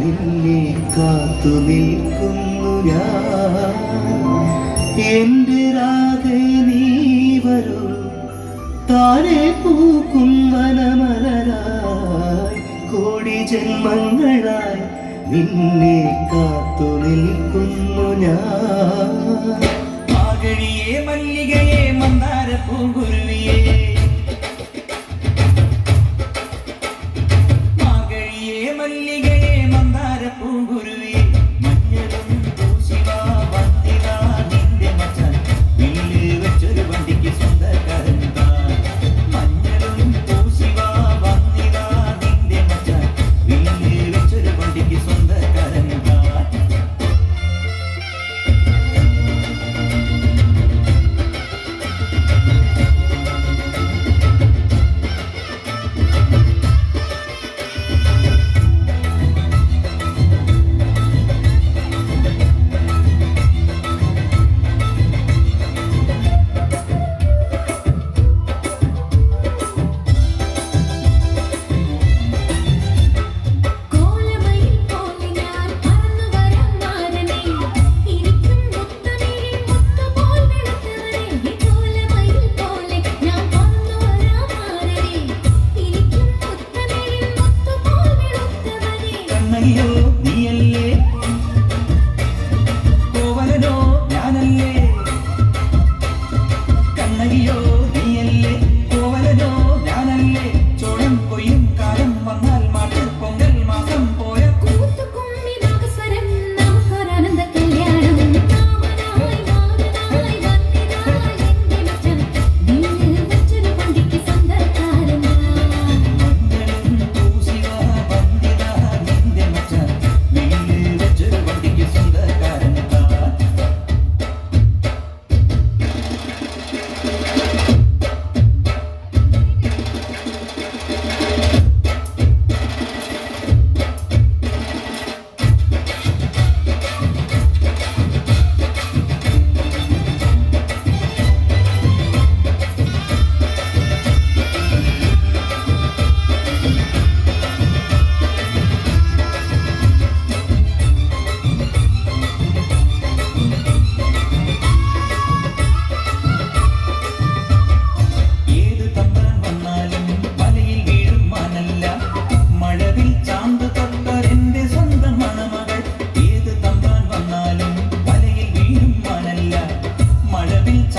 നിന്നെ കാത്തു നിൽക്കുന്നു ഞാൻ. എന്റെ രാധേ നീ വരും. താനെ പൂക്കും വനമലരായി. കോടി ജന്മങ്ങളായി നിന്നെ കാത്തു നിൽക്കുന്നു ഞാൻ. മല്ലികയെ മന്ദാര പൂങ്കുരുവിയേ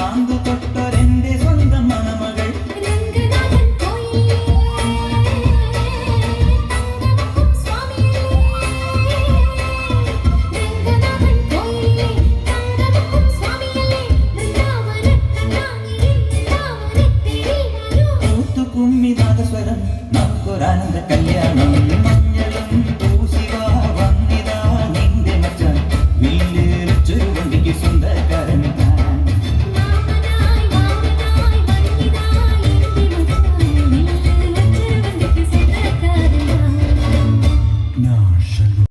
പാമ്പ് തൊട്ടൊരെന്റെ സ്വന്തം മണമകൾ. ൂത്തുകുമ്മി നാദസ്വരം നമുക്കൊരാനന്ദ കല്യാണം.